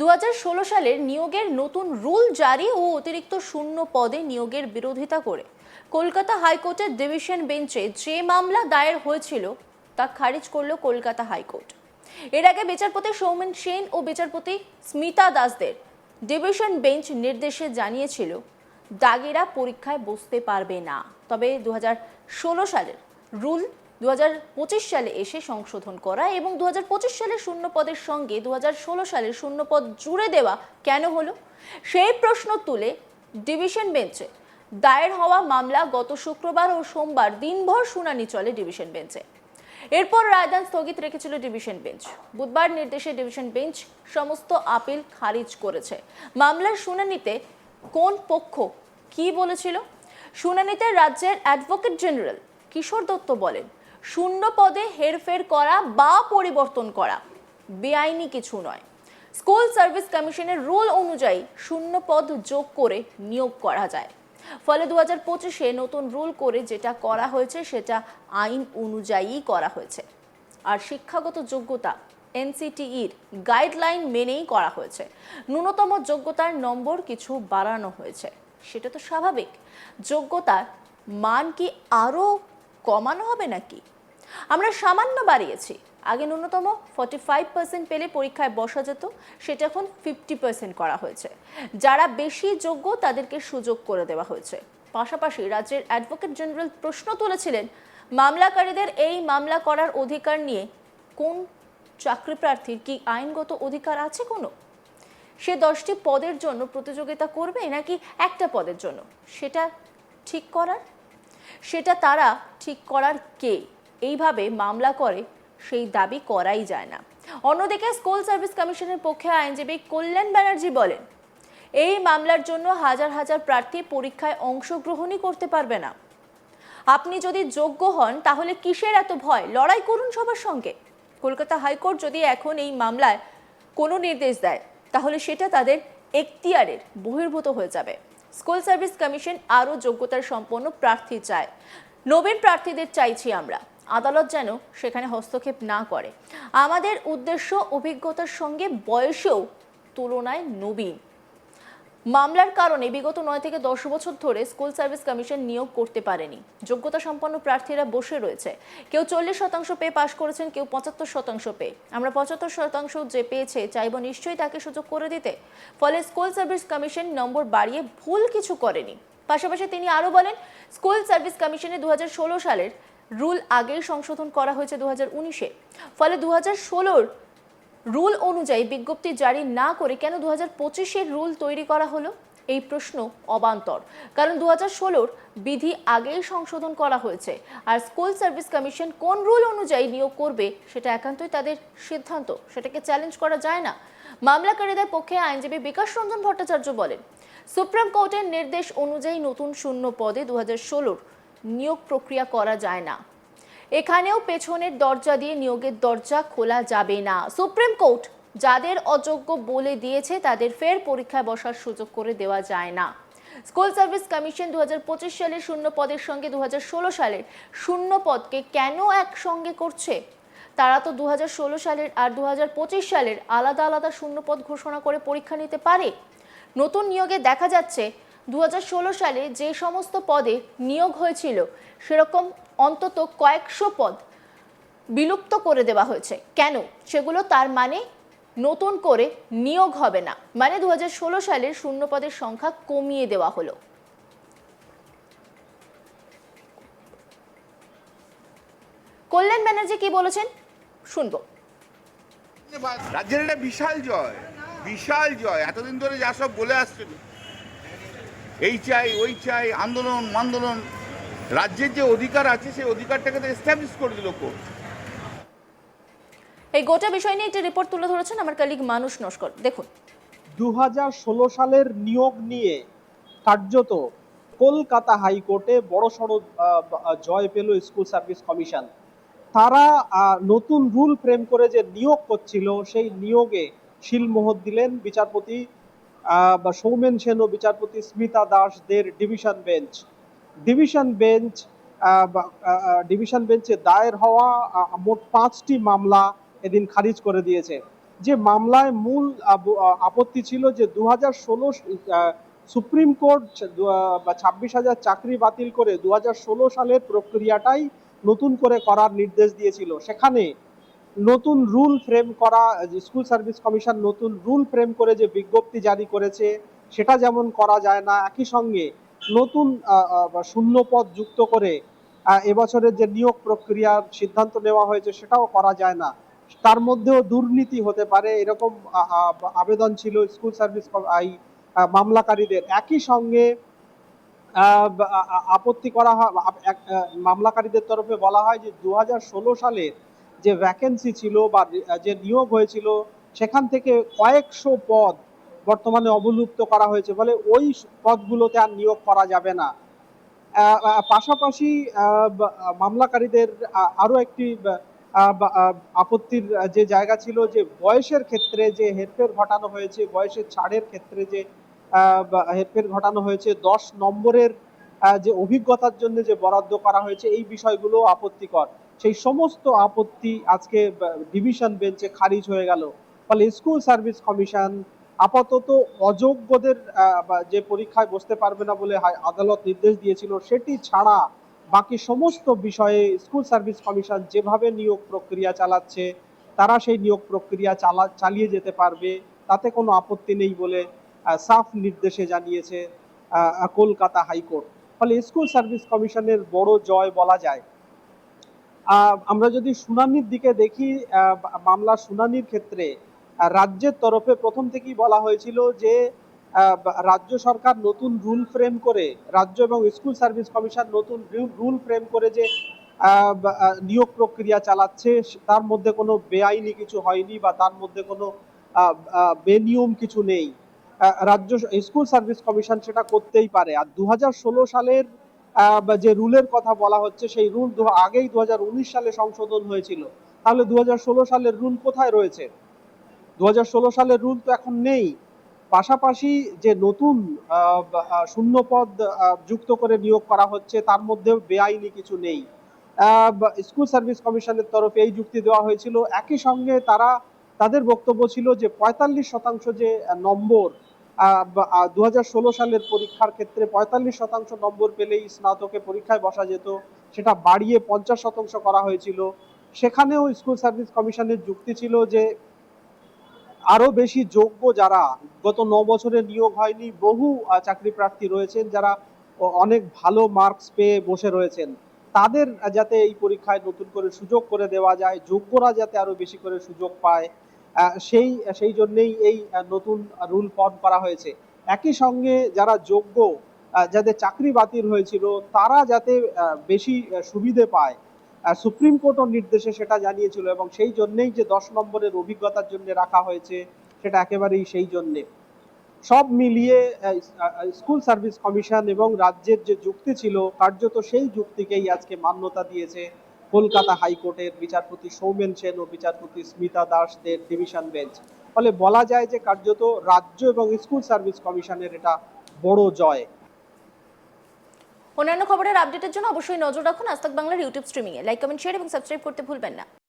দু হাজার ষোলো সালের নিয়োগের নতুন রুল জারি ও অতিরিক্ত শূন্য পদে নিয়োগের বিরোধিতা করে। কলকাতা হাইকোর্টের ডিভিশন বেঞ্চে যে মামলা দায়ের হয়েছিল, তা খারিজ করল কলকাতা হাইকোর্ট। এর আগে বিচারপতি সৌমেন সেন ও বিচারপতি স্মিতা দাসদের ডিভিশন বেঞ্চ নির্দেশে জানিয়েছিল, দাগেরা পরীক্ষায় বসতে পারবে না। তবে দু হাজার ষোলো সালের রুল দু হাজার পঁচিশ সালে এসে সংশোধন করা এবং দু সালের শূন্য পদের সঙ্গে দু সালের শূন্য পদ জুড়ে দেওয়া কেন হলো? সেই প্রশ্ন তুলে ডিভিশন বেঞ্চে। দায়ের হওয়া মামলা গত শুক্রবার ও সোমবার দিনভর শুনানি চলে ডিভিশন বেঞ্চে। এরপর রায়দান স্থগিত রেখেছিল ডিভিশন বেঞ্চ। বুধবার নির্দেশে ডিভিশন বেঞ্চ সমস্ত আপিল খারিজ করেছে। মামলার শুনানিতে কোন পক্ষ কি বলেছিল? শুনানিতে রাজ্যের অ্যাডভোকেট জেনারেল কিশোর দত্ত বলেন শূন্য পদে হেরফের করা বা পরিবর্তন করা। বেআইনি কিছু নয়। স্কুল সার্ভিস কমিশনের রুল অনুযায়ী শূন্য পদ যোগ করে নিয়োগ করা যায়। ফলে দু হাজার পঁচিশে নতুন রুল করে যেটা করা হয়েছে, সেটা আইন অনুযায়ী করা হয়েছে। আর শিক্ষাগত যোগ্যতা এনসিটিইর গাইডলাইন মেনেই করা হয়েছে। ন্যূনতম যোগ্যতার নম্বর কিছু বাড়ানো হয়েছে। সেটা তো স্বাভাবিক। যোগ্যতার মান কি আরও কমানো হবে নাকি? আমরা সামান্য বাড়িয়েছি। আগে ন্যূনতম ফর্টি ফাইভ পার্সেন্ট পেলে পরীক্ষায় বসা যেত, সেটা এখন ফিফটি পার্সেন্ট করা হয়েছে। যারা বেশি যোগ্য, তাদেরকে সুযোগ করে দেওয়া হয়েছে। পাশাপাশি রাজ্যের অ্যাডভোকেট জেনারেল প্রশ্ন তুলেছিলেন, মামলাকারীদের এই মামলা করার অধিকার নিয়ে কোন চাকরি প্রার্থীর কি আইনগত অধিকার আছে কোনো? সে দশটি পদের জন্য প্রতিযোগিতা করবে নাকি একটা পদের জন্য? সেটা ঠিক করার? সেটা তারা ঠিক করার কে? এইভাবে মামলা করে, সেই দাবি করাই যায় না। অন্যদিকে স্কুল সার্ভিস কমিশনের পক্ষে আইনজীবী কল্যাণ ব্যানার্জি বলেন, এই মামলার জন্য হাজার হাজার প্রার্থী পরীক্ষায় অংশগ্রহণই করতে পারবে না। আপনি যদি যোগ্য হন, তাহলে কিসের এত ভয়? লড়াই করুন সবার সঙ্গে। কলকাতা হাইকোর্ট যদি এখন এই মামলায় কোনো নির্দেশ দেয়, তাহলে সেটা তাদের এখতিয়ারের বহির্ভূত হয়ে যাবে। স্কুল সার্ভিস কমিশন আরও যোগ্যতার সম্পন্ন প্রার্থী চায়। নবীন প্রার্থীদের চাইছি আমরা। আদালত যেন সেখানে হস্তক্ষেপ না করে। আমাদের উদ্দেশ্য অভিজ্ঞতার সঙ্গে বয়সেও তুলনায় নবীন। মামলার কারণে বিগত নয় থেকে দশ বছর ধরে স্কুল সার্ভিস কমিশন নিয়োগ করতে পারেনি। যোগ্যতা সম্পন্ন প্রার্থীরা বসে রয়েছে। কেউ চল্লিশ শতাংশ পেয়ে পাশ করেছেন, কেউ পঁচাত্তর শতাংশ পেয়ে আমরা পঁচাত্তর শতাংশ যে পেয়েছে, চাইব নিশ্চয়ই তাকে সুযোগ করে দিতে। ফলে স্কুল সার্ভিস কমিশন নম্বর বাড়িয়ে ভুল কিছু করেনি। পাশাপাশি তিনি আরও বলেন, স্কুল সার্ভিস কমিশনে দু হাজার ষোলো সালের রুল আগেই সংশোধন করা হয়েছে দু হাজার উনিশে। ফলে দু হাজার ষোলোর রুল অনুযায়ী বিজ্ঞপ্তি জারি না করে কেন দু হাজার পঁচিশের রুল তৈরি করা হলো? এই প্রশ্ন অবান্তর। কারণ দু হাজার ষোলোর বিধি আগেই সংশোধন করা হয়েছে। আর স্কুল সার্ভিস কমিশন কোন রুল অনুযায়ী নিয়োগ করবে সেটা একান্তই তাদের সিদ্ধান্ত। সেটাকে চ্যালেঞ্জ করা যায় না। মামলাকারীদের পক্ষে আইনজীবী বিকাশ রঞ্জন ভট্টাচার্য বলেন, সুপ্রিম কোর্টের নির্দেশ অনুযায়ী নতুন শূন্য পদে দু হাজার ষোলোর নিয়োগ প্রক্রিয়া করা যায় না। এখানেও পেছনের দরজা দিয়ে নিয়োগের দরজা খোলা যাবে না। সুপ্রিম কোর্ট যাদের অযোগ্য বলে দিয়েছে, তাদের ফের পরীক্ষায় বসার সুযোগ করে দেওয়া যায় না। স্কুল সার্ভিস কমিশন দুহাজার পঁচিশ সালের শূন্য পদের সঙ্গে দু হাজার ষোলো সালের শূন্য পদকে কেন একসঙ্গে করছে? তারা তো দু হাজার ষোলো সালের আর দু হাজার পঁচিশ সালের আলাদা আলাদা শূন্য পদ ঘোষণা করে পরীক্ষা নিতে পারে। নতুন নিয়োগে দেখা যাচ্ছে দু হাজার ষোলো সালে যে সমস্ত পদে নিয়োগ হয়েছিল, সেরকম অন্তত কয়েকশো পদ বিলুপ্ত করে দেওয়া হয়েছে। কেন? সেগুলো তার মানে নতুন করে নিয়োগ হবে না। মানে দু সালের শূন্য পদের সংখ্যা কমিয়ে দেওয়া হলো। কল্যাণ ব্যানার্জি কি বলেছেন? শুনব। রাজ্যের একটা বিশাল জয় বিশাল জয়। এতদিন ধরে যা সব বলে আসছিল এই চাই ওই চাই আন্দোলন আন্দোলন রাজ্যের যে অধিকার আছে সেই অধিকারটাকে তো এস্টাবলিশ করে দিল কোর্ট। এই গোটা বিষয় নিয়ে একটি রিপোর্ট তুলে ধরেছেন আমার কালিগ মানুষ নস্কর। দেখুন। দু হাজার ষোলো সালের নিয়োগ নিয়ে কার্যত কলকাতা হাইকোর্টে বড়সড় আহ, আহ, জয় পেল স্কুল সার্ভিস কমিশন। তারা নতুন রুল ফ্রেম করে যে নিয়োগ করছিল সেই নিয়োগে শিলমোহর দিলেন বিচারপতি বা সৌমেন সেন ও বিচারপতি Smita দাসদের division bench. Division bench division বেঞ্চে দায়ের হওয়া মোট পাঁচটি মামলা এদিন খারিজ করে দিয়েছে। যে মামলায় মূল আপত্তি ছিল যে দু হাজার ষোলো সুপ্রিম কোর্ট ছাব্বিশ হাজার চাকরি বাতিল করে দু হাজার ষোলো সালের প্রক্রিয়াটাই নতুন করে করার নির্দেশ দিয়েছিল। সেখানে নতুন রুল ফ্রেম করা স্কুল সার্ভিস কমিশন নতুন রুল ফ্রেম করে যে বিজ্ঞপ্তি জারি করেছে, সেটা যেমন করা যায় না, একই সঙ্গে নতুন শূন্য পদ যুক্ত করে এবছরের যে নিয়োগ প্রক্রিয়ার সিদ্ধান্ত নেওয়া হয়েছে, সেটাও করা যায় না। তার মধ্যেও দুর্নীতি হতে পারে, এরকম আবেদন ছিল স্কুল সার্ভিস মামলাকারীদের। একই সঙ্গে আপত্তি করা হয় মামলাকারীদের তরফে বলা হয় যে দু সালের যে ভ্যাকেন্সি ছিল বা যে নিয়োগ হয়েছিল, সেখান থেকে কয়েকশো পদ বর্তমানে অবলুপ্ত করা হয়েছে বলে ওই পদগুলোতে আর নিয়োগ করা যাবে না। পাশাপাশি মামলাকারীদের আরও একটি আপত্তির যে জায়গা ছিল যে বয়সের ক্ষেত্রে যে হেরফের ঘটানো হয়েছে, বয়সের ছাড়ের ক্ষেত্রে যে হেরফের ঘটানো হয়েছে, দশ নম্বরের যে অভিজ্ঞতার জন্য যে বরাদ্দ করা হয়েছে, এই বিষয়গুলো আপত্তিকর। সেই সমস্ত আপত্তি আজকে ডিভিশন বেঞ্চে খারিজ হয়ে গেল। ফলে স্কুল সার্ভিস কমিশন আপাতত অযোগ্যদের যে পরীক্ষায় বসতে পারবে না বলে আদালত নির্দেশ দিয়েছিল, সেটি ছাড়া বাকি সমস্ত বিষয়ে স্কুল সার্ভিস কমিশন যেভাবে নিয়োগ প্রক্রিয়া চালাচ্ছে, তারা সেই নিয়োগ প্রক্রিয়া চালা, চালিয়ে যেতে পারবে, তাতে কোনো আপত্তি নেই বলে সাফ নির্দেশে জানিয়েছে কলকাতা হাইকোর্ট। ফলে স্কুল সার্ভিস কমিশনের বড় জয় বলা যায়। আমরা যদি শুনানির দিকে দেখি আহ, মামলার শুনানির ক্ষেত্রে রাজ্যের তরফে প্রথম থেকেই বলা হয়েছিল যে রাজ্য সরকার নতুন রুল ফ্রেম করে রাজ্য এবং স্কুল সার্ভিস কমিশন নতুন রুল ফ্রেম করে যে নিয়োগ প্রক্রিয়া চালাচ্ছে তার মধ্যে কোনো বেআইনি কিছু হয়নি বা তার মধ্যে কোনো বেনিয়ম কিছু নেই। রাজ্য স্কুল সার্ভিস কমিশন সেটা করতেই পারে। আর দু হাজার ষোলো সালের যে রুলের কথা বলা হচ্ছে, সেই রুল আগেই দু হাজার উনিশ সালে সংশোধন হয়েছিল। তাহলে দুহাজার ষোলো সালের রুল কোথায় রয়েছে? দু হাজার ষোলো সালের রুল তো এখন নেই। পাশাপাশি যে নতুন শূন্য পদ যুক্ত করে নিয়োগ করা হচ্ছে, তার মধ্যেও বেআইনি কিছু নেই। স্কুল সার্ভিস কমিশনের তরফে এই যুক্তি দেওয়া হয়েছিল। একই সঙ্গে তারা, তাদের বক্তব্য ছিল যে পঁয়তাল্লিশ শতাংশ যে নম্বর দু হাজার ষোলো সালের পরীক্ষার ক্ষেত্রে পঁয়তাল্লিশ শতাংশ নম্বর পেলেই স্নাতকে পরীক্ষায় বসা যেত। সেটা বাড়িয়ে পঞ্চাশ শতাংশ করা হয়েছিল। সেখানেও স্কুল সার্ভিস কমিশনের যুক্তি ছিল যে, আরও বেশি যোগ্য যারা গত ন বছরে নিয়োগ হয়নি, বহু চাকরি প্রার্থী রয়েছেন যারা অনেক ভালো মার্কস পেয়ে বসে রয়েছেন। তাদের যাতে এই পরীক্ষায় নতুন করে সুযোগ করে দেওয়া যায়, যোগ্যরা যাতে আরও বেশি করে সুযোগ পায়। সেই সেই জন্যেই এই নতুন রুল ফর্ম করা হয়েছে। একই সঙ্গে যারা যোগ্য যাদের চাকরি বাতিল হয়েছিল, তারা যাতে বেশি সুবিধে পায়। সুপ্রিম কোর্টও নির্দেশে সেটা জানিয়েছিল এবং সেই জন্যেই যে দশ নম্বরের অভিজ্ঞতার জন্য রাখা হয়েছে, সেটা একেবারেই সেই জন্যে। সব মিলিয়ে স্কুল সার্ভিস কমিশন এবং রাজ্যের যে যুক্তি ছিল, কার্যত সেই যুক্তিকেই আজকে মান্যতা দিয়েছে। কলকাতা হাইকোর্টের বিচারপতি সৌমেন সেন ও বিচারপতি স্মিতা দাসদের ডিভিশন বেঞ্চ। ফলে বলা যায় যে কার্যত রাজ্য এবং স্কুল সার্ভিস কমিশনের এটা বড় জয়। অন্যান্য খবরের আপডেটের জন্য অবশ্যই নজর রাখুন আজ বাংলার ইউটিউব এ লাইক, কমেন্ট, শেয়ার এবং সাবস্ক্রাইব করতে ভুলবেন না।